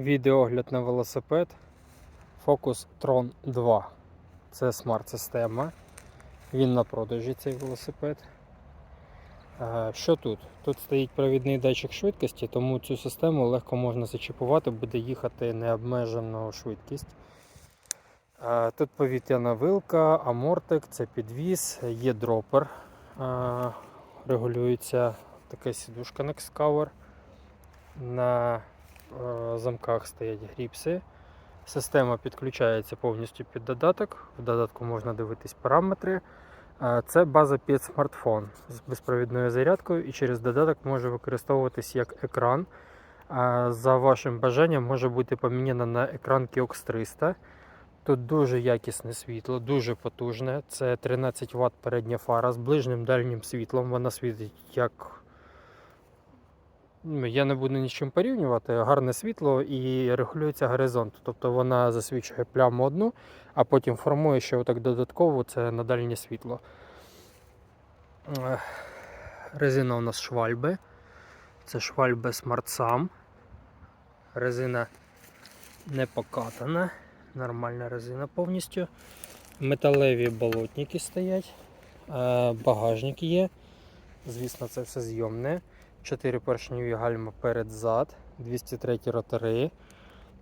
Відеогляд на велосипед Focus Tron 2. Це смарт-система. Він на продажі цей велосипед. Е, Що тут? Тут стоїть провідний датчик швидкості, тому цю систему легко можна зачіпувати, буде їхати необмежену швидкість. Е, Тут повітряна вилка, амортик, це підвіз, є дропер, е, регулюється така сідушка. На е, замках стоять гріпси. Система підключається повністю під додаток. В додатку можна дивитись параметри. Е, Це база під смартфон з безпровідною зарядкою і через додаток може використовуватись як екран. Е, За вашим бажанням може бути поміняна на екран Kiox 300. Тут дуже якісне світло, дуже потужне. Це 13 Вт передня фара з ближнім дальнім світлом. Вона світить як Я не буду нічим порівнювати. Гарне світло і регулюється горизонт. Тобто вона засвічує пляму одну, а потім формує ще отак додатково це на дальнє світло. Резина у нас швальби. Це швальби Smart. Резина не покатана. Нормальна резина повністю. Металеві болотники стоять. Е, Багажник є. Звісно, це все зйомне. 4 поршневі гальма перед-зад, 203 ротори.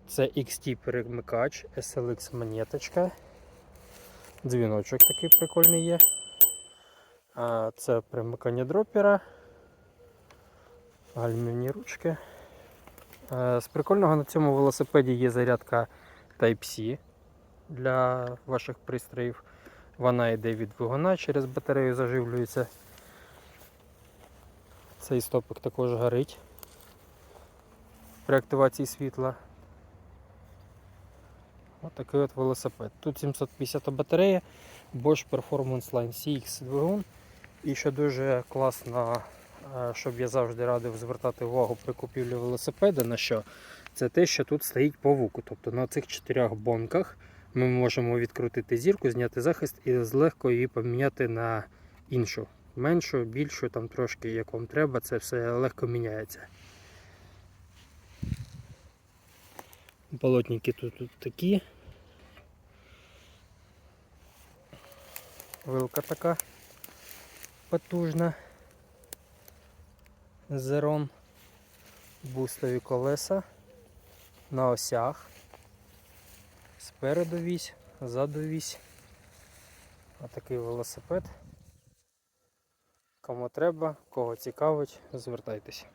Це XT перемикач, SLX монеточка. Дзвіночок такий прикольний є. А, Це примикання дропера. Гальмівні ручки. З прикольного на цьому велосипеді є зарядка Type-C для ваших пристроїв. Вона йде від двигуна, через батарею заживлюється. Цей стопик також горить при активації світла. Ось такий от велосипед. Тут 750 батарея, Bosch Performance Line CX двигун. І що дуже класно, е, щоб я завжди радив звертати увагу при купівлі велосипеда, на що? Це те, що тут стоїть по вуку. Тобто на цих чотирьох бонках ми можемо відкрутити зірку, зняти захист і легко її поміняти на іншу меншу, більшу, там трошки як вам треба, це все легко міняється. Полотники тут, тут такі. Вилка така потужна. Зерон. Бустові колеса на осях. Спереду вісь, ззаду вісь. Отакий велосипед. Кому треба, кого цікавить, звертайтеся.